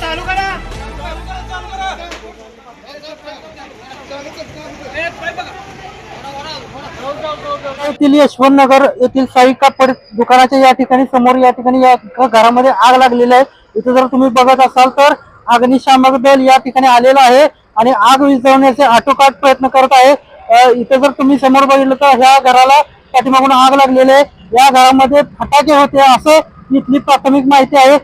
चालू करा. येथील यशवंतनगर येथील साई कापड दुकानाच्या या ठिकाणी समोर या ठिकाणी या घरामध्ये आग लागलेली आहे. इथे जर तुम्ही बघत असाल तर अग्निशामक दल या ठिकाणी आलेला आहे आणि आग विझवण्याचे आटोकाट प्रयत्न करत आहे. इथे जर तुम्ही समोर बघितलं तर ह्या घराला पाठीमागून आग लागलेली आहे. या घरामध्ये फटाके होते असं इथली प्राथमिक माहिती आहे.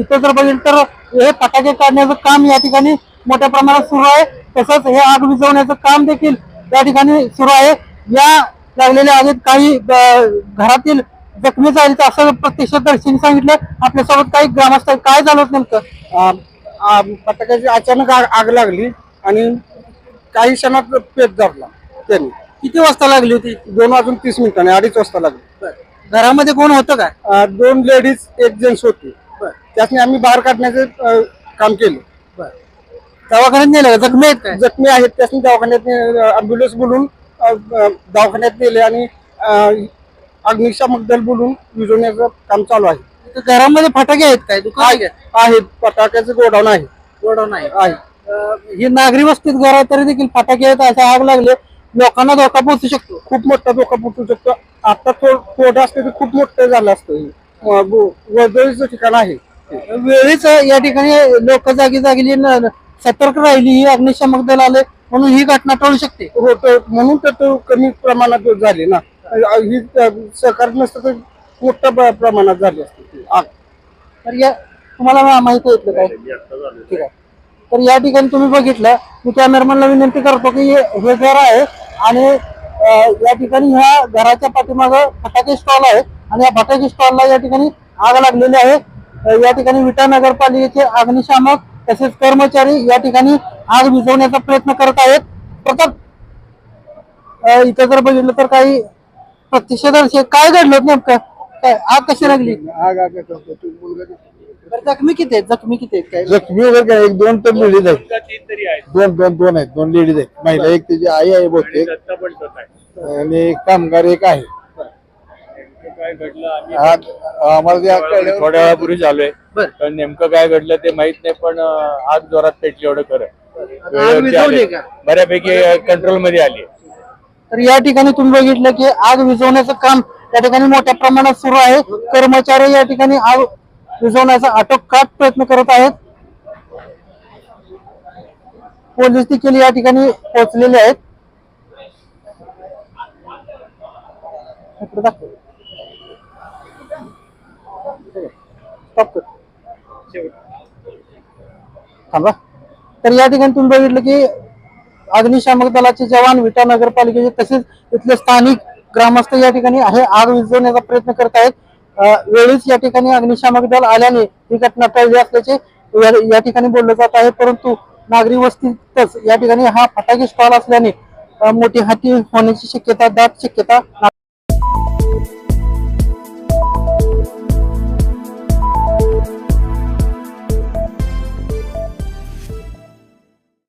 इथे जर बघितलं तर हे फटाके काढण्याचं काम या ठिकाणी मोठ्या प्रमाणात सुरू आहे. तसंच हे आग विझवण्याचं काम देखील या ठिकाणी सुरू आहे. या लागलेल्या आगीत काही घरातील जखमी झाले असं प्रत्यक्षदर्शींनी सांगितलं. आपल्यासोबत काही ग्रामस्थ. काय झालं होतं नेमकं? फटाक्याची अचानक आग आग लागली आणि काही क्षणात पेट धरला त्यांनी. किती वाजता लागली होती? दोन वाजून तीस मिनिटांनी अडीच वाजता लागली. घरामध्ये कोण होतं काय? दोन लेडीज एक जेंट्स होते. त्यातनी आम्ही बाहेर काढण्याचे अं, काम केलं. दवाखान्यात नेलं. का? जखमी आहेत. काय? जखमी आहेत. त्यासनी दवाखान्यात अँब्युलन्स बोलून दवाखान्यात नेले आणि अं, अग्निशामक दल बोलून विझवण्याचं काम चालू आहे. इथं घरामध्ये फटाके आहेत काय? दुकान आहे? आहेत. फटाक्याचं गोडाऊन आहे. गोडाऊन आहे. आहे. अं, ही नागरी वस्तीत घर आहे तरी देखील फटाके आहेत असा आग लागले. लोकांना धोका पोहोचू शकतो. खूप मोठा धोका पोचू शकतो. आता थोडं थोडं असतं तर खूप मोठं झालं असतं. हे. अं, गो- वर्दळीचं ठिकाण आहे. वेळीच या ठिकाणी लोक जागी जागली न- सतर्क राहिली ही अग्निशामक दल आले म्हणून ही घटना टळू शकते. होतं म्हणून तर तो कमी प्रमाणात झाली ना. ही अं, सहकार नसतं तर मोठ्या प्र- प्रमाणात झाली असते आग तर या तुम्हाला माहिती इथलं काय? ठीक आहे. तर या ठिकाणी तुम्ही बघितलं मी कॅमेरामॅनला विनंती करतो की हे हे घर आहे आणि या ठिकाणी ह्या घराच्या पाठीमागं फटाके स्टॉल आहे आणि या फटाके स्टॉलला या ठिकाणी आग लागलेली आहे. या ठिकाणी विटा नगरपालिकेचे अग्निशामक तसेच कर्मचारी या ठिकाणी आग विझवण्याचा प्रयत्न करत आहेत. प्रताप अं, इथं जर बघितलं तर काही आहेत. काय घडलं नेमकं? काय आग कशी लागली? आग आग जखमी किती आहेत? जखमी किती आहेत? काय? जखमी वगैरे काय? एक दोन तर लेडीज आहेत. दोन दोन दोन आहेत. दोन लेडीज आहेत. महिला एक त्याची आई आहे बहुतेक. आणि एक कामगार एक आहे. आज आम्हाला आज थोड्या वेळापूर्वी आलोय बर. पण नेमकं काय घडलं ते माहीत नाही पण अं, आग जोरात पेटली एवढं खरं वेळेवरती विझवली आली. का? बऱ्यापैकी कंट्रोलमध्ये आली तर या ठिकाणी तुम्ही बघितलं की आग विझवण्याचं काम या ठिकाणी मोठ्या प्रमाणात सुरू आहे कर्मचारी या ठिकाणी आग विझवण्याचा आटोकाट प्रयत्न करत आहेत पोलीस देखील या ठिकाणी पोहोचलेले आहेत इकडे दाखव. Stop कर. थांबा. तर या ठिकाणी तुम्ही बघितलं की अग्निशामक दलाचे जवान विटा नगरपालिकेचे तसेच इथले स्थानिक ग्रामस्थ या ठिकाणी आहे आग विजवण्याचा प्रयत्न करत आहेत. वेळीच या ठिकाणी अग्निशामक दल आल्याने ही घटना टळली असल्याचे या- ठिकाणी बोललं जात आहे. परंतु नागरी वस्तीतच या ठिकाणी हा फटाके स्टॉल असल्याने मोठी हाती होण्याची शक्यता दाट शक्यता